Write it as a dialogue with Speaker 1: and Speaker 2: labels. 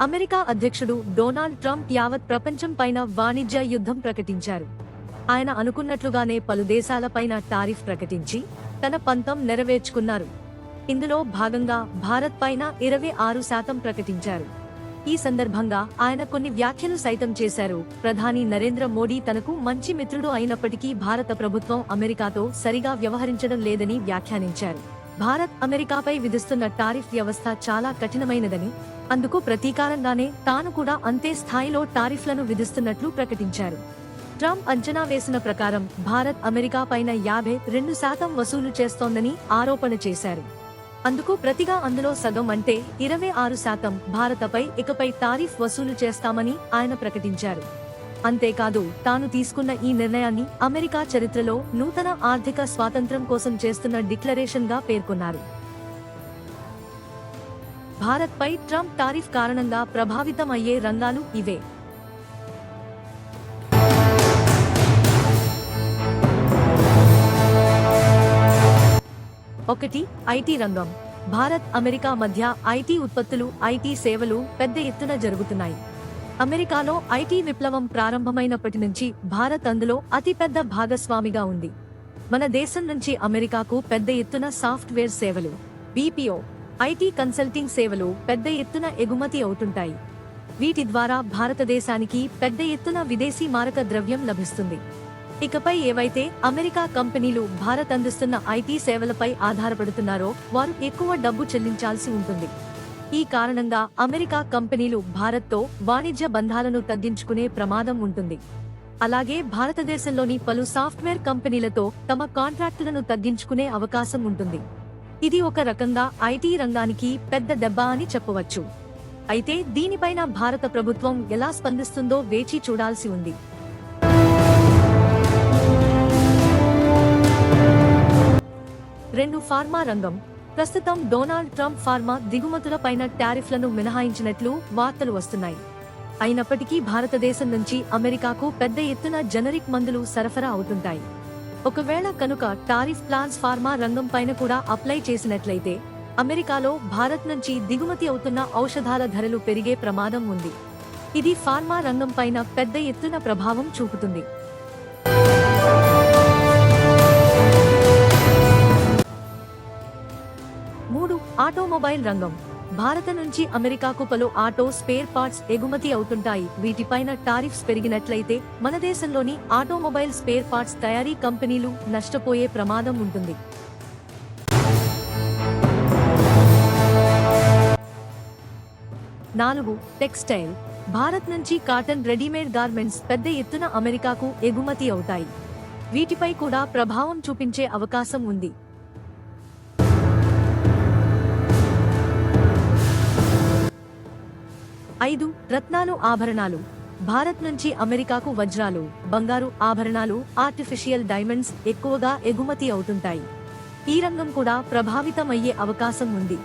Speaker 1: America అధ్యక్షుడు Donald Trump యావత్ ప్రపంచం పైన వాణిజ్య యుద్ధం ప్రకటించారు. ఆయన అనుకున్నట్లుగానే పలు దేశాలపైన టారిఫ్ ప్రకటించి తన పంతం నెరవేర్చుకున్నారు. ఇందులో భాగంగా భారత్ పైన ఇరవై ఆరు శాతం ప్రకటించారు. ఈ సందర్భంగా ఆయన కొన్ని వ్యాఖ్యలు సైతం చేశారు. ప్రధాని నరేంద్ర మోడీ తనకు మంచి మిత్రుడు అయినప్పటికీ భారత ప్రభుత్వం అమెరికాతో సరిగా వ్యవహరించడం లేదని వ్యాఖ్యానించారు. భారత్ అమెరికాపై విధిస్తున్న టారిఫ్ వ్యవస్థ చాలా కఠినమైనదని అందుకు ప్రతీకారంగానే తాను కూడా అంతే స్థాయిలో టారిఫ్లను విధిస్తున్నట్లు ప్రకటించారు. ట్రంప్ అంచనా వేసిన ప్రకారం భారత్ అమెరికా పైన యాభై రెండు శాతం వసూలు చేస్తోందని ఆరోపణ చేశారు. అందుకు ప్రతిగా అందులో సగం అంటే ఇరవై ఆరు శాతం భారతపై ఇకపై టారిఫ్ వసూలు చేస్తామని ఆయన ప్రకటించారు. అంతేకాదు తాను తీసుకున్న ఈ నిర్ణయాన్ని అమెరికా చరిత్రలో నూతన ఆర్థిక స్వాతంత్ర్యం కోసం చేస్తున్న డిక్లరేషన్గా పేర్కొన్నారు. భారత్పై ట్రంప్ టారిఫ్ కారణంగా ప్రభావితం అయ్యే రంగాలు ఇవే. ఒకటి ఐటీ రంగం. భారత్ అమెరికా మధ్య ఐటీ ఉత్పత్తులు ఐటీ సేవలు పెద్ద ఎత్తున జరుగుతున్నాయి. అమెరికాలో ఐటీ విప్లవం ప్రారంభమైనప్పటి నుంచి భారత్ అందులో అతిపెద్ద భాగస్వామిగా ఉంది. మన దేశం నుంచి అమెరికాకు పెద్ద ఎత్తున సాఫ్ట్వేర్ సేవలు బీపీఓ ఐటీ కన్సల్టింగ్ సేవలు పెద్ద ఎత్తున ఎగుమతి అవుతుంటాయి. వీటి ద్వారా భారతదేశానికి పెద్ద ఎత్తున విదేశీ మారక ద్రవ్యం లభిస్తుంది. ఇకపై ఏవైతే అమెరికా కంపెనీలు భారత్ అందిస్తున్న ఐటీ సేవలపై ఆధారపడుతున్నారో వారు ఎక్కువ డబ్బు చెల్లించాల్సి ఉంటుంది. ఈ కారణంగా అమెరికా కంపెనీలు భారత్తో వాణిజ్య బంధాలను తగ్గించుకునే ప్రమాదం ఉంటుంది. అలాగే భారతదేశంలోని పలు సాఫ్ట్వేర్ కంపెనీలతో తమ కాంట్రాక్టులను తగ్గించుకునే అవకాశం ఉంటుంది. ఇది ఒక రకంగా ఐటీ రంగానికి పెద్ద దెబ్బ అని చెప్పవచ్చు. అయితే దీనిపైన భారత ప్రభుత్వం ఎలా స్పందిస్తుందో వేచి చూడాల్సి ఉంది. రెండు ఫార్మా రంగం ప్రస్తుతం డొనాల్డ్ ట్రంప్ ఫార్మా దిగుమతులపైన టారిఫ్లను మినహాయించినట్లు వార్తలు వస్తున్నాయి. అయినప్పటికీ భారతదేశం నుంచి అమెరికాకు పెద్ద ఎత్తున జనరిక్ మందులు సరఫరా అవుతుంటాయి. ఒకవేళ కనుక టారిఫ్ ప్లాన్స్ ఫార్మా రంగం పైన కూడా అప్లై చేసినట్లయితే అమెరికాలో భారత్ నుంచి దిగుమతి అవుతున్న ఔషధాల ధరలు పెరిగే ప్రమాదం ఉంది. ఇది ఫార్మా రంగం పైన పెద్ద ఎత్తున ప్రభావం చూపుతుంది. ఆటోమొబైల్ రంగం. భారత నుంచి అమెరికాకు పలు ఆటో స్పేర్ పార్ట్స్ ఎగుమతి అవుతుంటాయి. వీటిపైన టారిఫ్స్ పెరిగినట్లయితే మన దేశంలోని ఆటోమొబైల్ స్పేర్ పార్ట్స్ తయారీ కంపెనీలు నష్టపోయే ప్రమాదం ఉంటుంది. నాలుగు టెక్స్టైల్. భారత్ నుంచి కాటన్ రెడీమేడ్ గార్మెంట్స్ పెద్ద ఎత్తున అమెరికాకు ఎగుమతి అవుతాయి. వీటిపై కూడా ప్రభావం చూపించే అవకాశం ఉంది. ఐదు రత్నాలు ఆభరణాలు. భారత్ నుంచి అమెరికాకు వజ్రాలు బంగారు ఆభరణాలు ఆర్టిఫిషియల్ డైమండ్స్ ఎక్కువగా ఎగుమతి అవుతుంటాయి. ఈ రంగం కూడా ప్రభావితమయ్యే అవకాశం ఉంది.